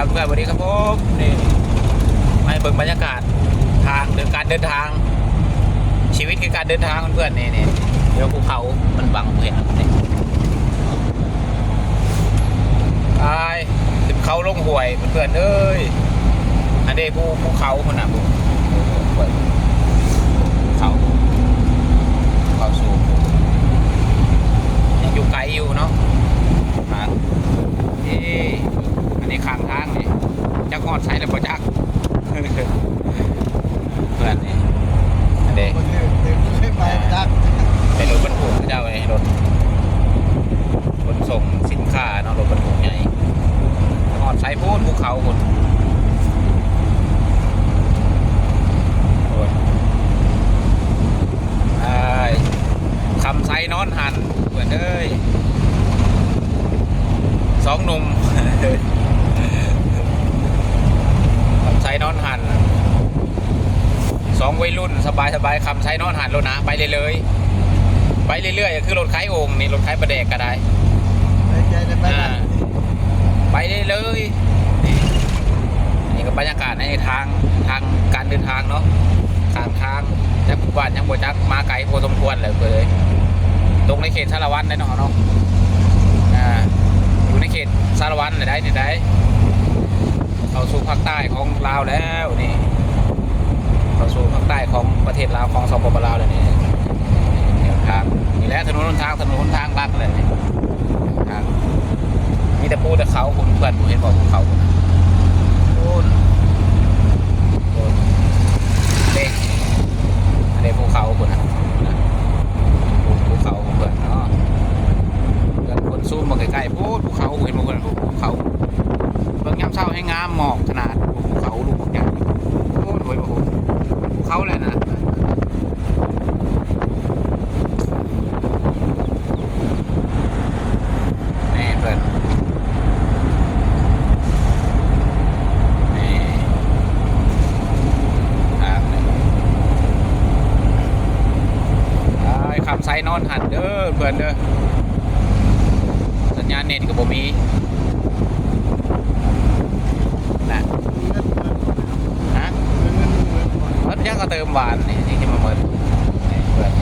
ครับเพื่อนสวัสดีครับผมนี่มาเบิ่งบรรยากาศทางเดินการเดินทาง ชีวิตคือการเดินทางเพื่อนๆนี่นี่เดี๋ยวภูเขามันบังเห็นนี่ตายขึ้นเขาลงห่วยเพื่อนๆเอ้ยอันนี้ภูภูเขาคนน่ะภูเขาเขาสูงยังอยู่ไกลอยู่เนาะทาน นนี้ข้างทางนี่จักงอดใช้แล้วบ่จักเพื่อนนี่อันเด็กคนอื่นเดินไม่ไปดักเป็นรถบรรทุกเจ้าไอ้รถขนส่งสินค้าเนาะรถบรรทุกใหญ่งอดใช้พูดภูเขาคนโอ้ยอ้ายคำไซนอนหันเพื่อนเอ้ยสองหนุ่ม คำไซนอนหันสองวั ยรุ่นสบายสบายๆคำไซนอนหันรถนะไปเลยเลยๆไปเรื่อยๆคือรถไขโอ่งนี่รถไขประแดกก็ได้ไปใจได้ไปดักไปได้เลยนี่นี่ก็บรรยากาศในทางทางการเดินทางเนาะทางทางจากหมู่บ้านยังบ่จักมาไกลพอสมควรเลยเพื่อนตรงในเขตสารวัตรได้เนาะเนาะอ่าอยู่ในเขตสารวัตรเลยได้นี่ได้ เข้าสู่ภาคใต้ของลาวแล้วนี่เข้าสู่ภาคใต้ ของประเทศลาวของสปปลาวแล้วนี่เดี๋ยวทางนี่แหละถนนหนทางถนนหนทางลัดเลยนี่ทางมีแต่ปูแต่เขาคุณเพื่อนผมเห็นบอกภูเขาคุณโอ้นโอ้นเด็กอันนี้ภูเขาคุณนะนะภูภูเขาเพื่อนเนาะเพื่อนคนซูมมาใกล้ๆพูดภูเขาเห็นบ่เพื่อนภูเขาเบิ่งยามเช้าให้งามหมอกขนาดภูเขาลูกใหญ่โอ้ยโอ้ยโอ้ยภู เขาเลยนะนี่เพื่อนนี่ทางนี่ไอ้ขับไซนอนหันเด้อเพื่อนเด้อสัญญาณเน็ตกับบ่มีนะฮะเพิ่นยัง ก็เติมหวานนี่ที่มาเมินนี่เพื่อน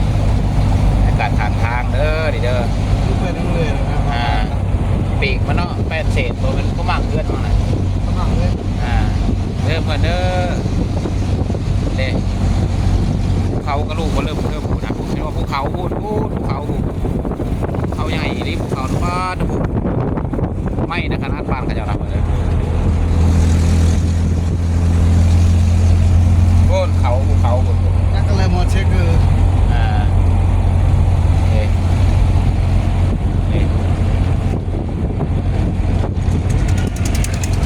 อากาศทางทางเด้อดิเด้อไปทั้งเลยนะคอ่ารับปีกมันเนาะแปดเศษตัวมันก็มากเลือดมาหน่อยสมัครเลยอ่าเริ่มเพื่อนเด้อเด้ภูเขาก็ลูกก็เริ่มเริ่มพูดนะผมคิดว่าภูเขาพูดพูดภูเขาพูดภูเขาใหญ่นี่ภูเขาบ้านพูดไม่นะขนาดบ้านเขาจะรับเลยโค่นเขาภูเขาพูดพูด นักอะไรมอเช็คคือ อ่าเอ๊ะเอ๊ะ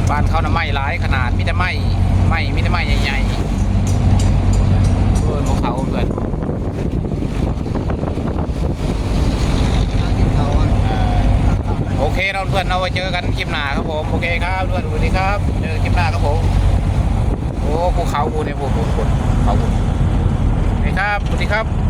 บ้านเขาน่ะไม้หลายขนาดมิแต่ไม้ไม้มิแต่ไม้ใหญ่ๆเพื่อนภูเขาเพื่อนนักกินเขาอะอ่าโอเคเราเพื่อนเราไว้เจอกันคลิปหน้าครับผมโอเคครับเพื่อนสวัสดีครับเจอคลิปหน้าครับผมโอ้ภูเขาภูเนี่ยภูภูภูเขาภูโอเคครับสวัสดีครับ